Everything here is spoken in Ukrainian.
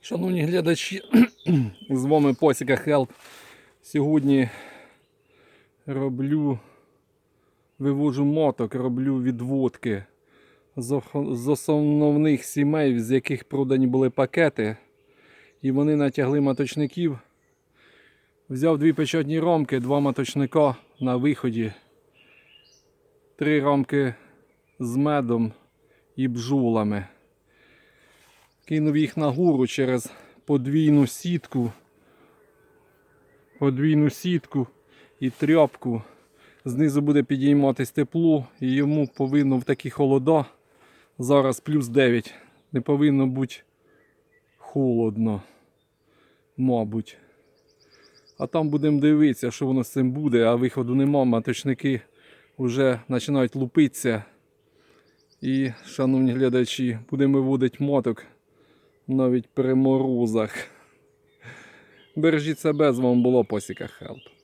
Шановні глядачі, з вами Посіка Хелп. Сьогодні роблю, вивожу моток, роблю відводки з основних сімей, з яких продані були пакети. І вони натягли маточників. Взяв дві печатні ромки, два маточника на виході, три ромки з медом і бджолами кинув їх на гору через подвійну сітку, подвійну сітку і тряпку. Знизу буде підійматись тепло, і йому повинно в такі холода. Зараз плюс 9. Не повинно бути холодно, мабуть. А там будемо дивитися, що воно з цим буде, а виходу нема, маточники вже починають лупитися. І, шановні глядачі, будемо виводити моток навіть при морозах. Бережіть себе, з вами було Посіка Хелп.